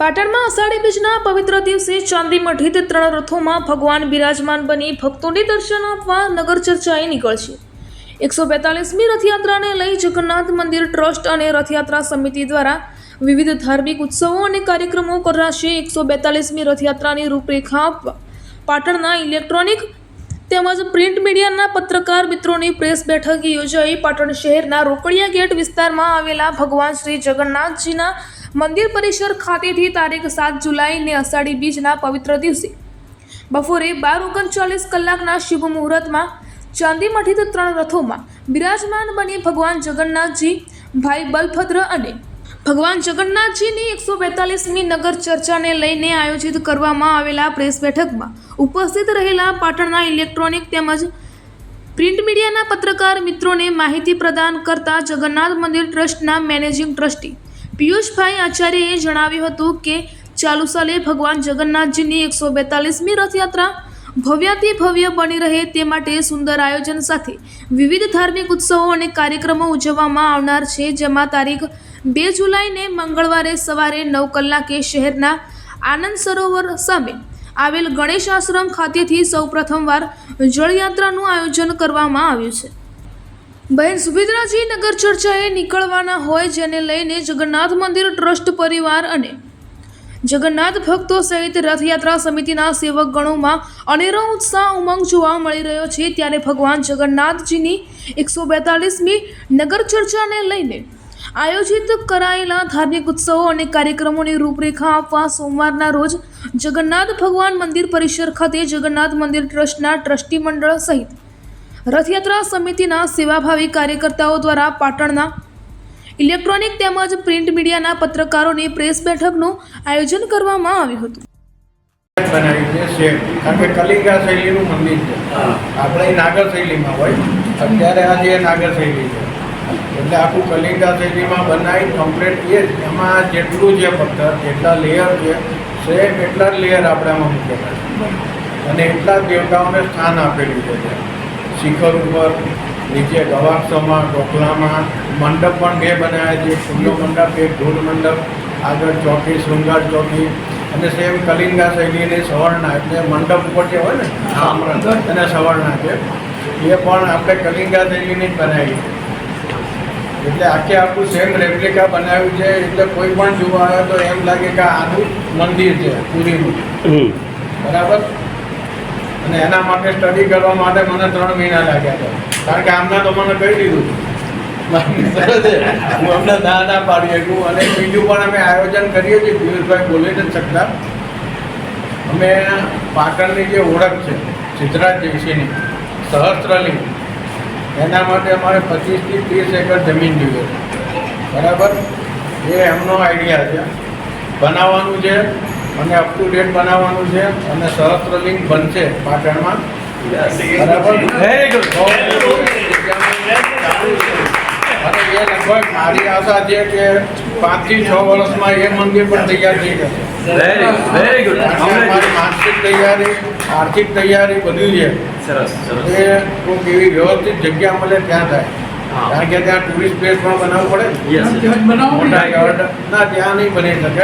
પાટણમાં અષાઢી બીજના પવિત્ર દિવસે ચાંદી મઠિત ત્રણ રથોમાં ભગવાન બિરાજમાન બની ભક્તોને દર્શન આપવા નગર ચર્ચાએ નીકળશે. એકસો બેતાલીસમી રથયાત્રાને લઈ જગન્નાથ મંદિર ટ્રસ્ટ અને રથયાત્રા સમિતિ દ્વારા વિવિધ ધાર્મિક ઉત્સવો અને કાર્યક્રમો કરાશે. એકસો બેતાલીસમી રથયાત્રાની રૂપરેખા આપવા પાટણના ઇલેક્ટ્રોનિક તેમજ પ્રિન્ટ મીડિયાના પત્રકાર મિત્રોની પ્રેસ બેઠક યોજાઈ. પાટણ શહેરના રોકડિયા ગેટ વિસ્તારમાં આવેલા ભગવાન શ્રી જગન્નાથજીના મંદિર પરિસર ખાતેથી તારીખ સાત જુલાઈને અષાઢી બીજના પવિત્ર દિવસે. બપોરે બાર ઓગણચાલીસ કલાકના શુભ મુહૂર્તમાં ચાંદીમઠિત ત્રણ રથોમાં બિરાજમાન બની ભગવાન જગન્નાથજી, ભાઈ બલભદ્ર અને ભગવાન જગન્નાથજીની એકસો બેતાલીસમી નગર ચર્ચાને લઈને આયોજિત કરવામાં આવેલા પ્રેસ બેઠકમાં ઉપસ્થિત રહેલા પાટણના ઇલેક્ટ્રોનિક તેમજ પ્રિન્ટ મીડિયાના પત્રકાર મિત્રોને માહિતી પ્રદાન કરતા જગન્નાથ મંદિર ટ્રસ્ટના મેનેજિંગ ટ્રસ્ટી પિયુષભાઈ આચાર્યએ જણાવ્યું હતું કે ચાલુ સાલે ભગવાન જગન્નાથજીની એકસો બેતાલીસમી રથયાત્રા ભવ્યાતિ ભવ્ય બની રહે તે માટે સુંદર આયોજન સાથે વિવિધ ધાર્મિક ઉત્સવો અને કાર્યક્રમો ઉજવવામાં આવનાર છે, જેમાં તારીખ બે જુલાઈને મંગળવારે સવારે નવ કલાકે શહેરના આનંદ સરોવર સામે આવેલ ગણેશ આશ્રમ ખાતેથી સૌ પ્રથમવાર જળયાત્રાનું આયોજન કરવામાં આવ્યું છે. બહેન સુભદ્રાજી નગર ચર્ચાએ નીકળવાના હોય જેને લઈને જગન્નાથ મંદિર ટ્રસ્ટ પરિવાર અને જગન્નાથ ભક્તો સહિત રથયાત્રા સમિતિના સેવક ગણોમાં અનેરો ઉત્સાહ ઉમંગ જોવા મળી રહ્યો છે. ત્યારે ભગવાન જગન્નાથજીની એકસો બેતાલીસમી નગર ચર્ચાને લઈને આયોજિત કરાયેલા ધાર્મિક ઉત્સવો અને કાર્યક્રમોની રૂપરેખા આપવા સોમવારના રોજ જગન્નાથ ભગવાન મંદિર પરિસર ખાતે જગન્નાથ મંદિર ટ્રસ્ટના ટ્રસ્ટી મંડળ સહિત રથયાત્રા સમિતિના સેવાભાવી કાર્યકર્તાઓ દ્વારા પાટણના ઇલેક્ટ્રોનિક તેમજ પ્રિન્ટ મીડિયાના પત્રકારોની પ્રેસ બેઠકનું આયોજન કરવામાં આવ્યું હતું. બનાવી છે કારણ કે કલિંગા શૈલીનું મંદિર છે. આપણે નાગર શૈલીમાં હોય. અત્યારે આ જે નાગર શૈલી છે. એટલે આખું કલિંગા શૈલીમાં બનાવી કમ્પ્લેટ એ જ. એમાં જેટલું છે પથ્થર જેટલા લેયર છે સેમ એટલા જ લેયર આપણે આમાં મૂકેલા છે. અને એટલા જ દેવતાઓને સ્થાન આપેલું છે. ત્યાં. શિખર ઉપર નીચે ગવાક્ષમાં ઢોકલામાં મંડપ પણ બે બનાવ્યા છે. ખુલ્લો મંડપ એક ઢોલ મંડપ આગળ ચોકી શૃંગાર ચોકી અને સેમ કલિંગા શૈલીની સવર્ણા એટલે મંડપ ઉપર જે હોય ને આમરણ અને સવર્ણા છે. એ પણ આપણે કલિંગા શૈલીની જ બનાવી છે. એટલે આખે આખું સેમ રેપ્લિકા બનાવ્યું છે. એટલે કોઈ પણ જોવા આવે તો એમ લાગે કે આનું મંદિર છે પુરીનું. બરાબર? અને એના માટે સ્ટડી કરવા માટે મને ત્રણ મહિના લાગ્યા હતા કારણ કે આમના તો મને કહી દીધું. અમે આયોજન કરીએ જે ઓળખ છે, સિદ્ધરાજ જયસિંહની સહસ્ત્રલિંગ એના માટે અમારે પચીસથી ત્રીસ એકર જમીન જોઈએ. બરાબર? એ એમનો આઈડિયા છે. બનાવવાનું છે અને અપ ટુ ડેટ બનાવવાનું છે અને સહસ્ત્રલિંગ બનશે પાટણમાં. બરાબર. અને એ લગભગ મારી આશા છે કે પાંચથી છ વર્ષમાં એ મંદિર પણ તૈયાર થઈ જશે. કે અમારી માનસિક તૈયારી આર્થિક તૈયારી બધું છે. સરસ સરસ. એ કોઈક એવી વ્યવસ્થિત જગ્યા મળે ત્યાં થાય હા. કારણ કે ત્યાં ટુરિસ્ટ પ્લેસ પણ બનાવવું પડે. ના ત્યાં નહીં બની શકે.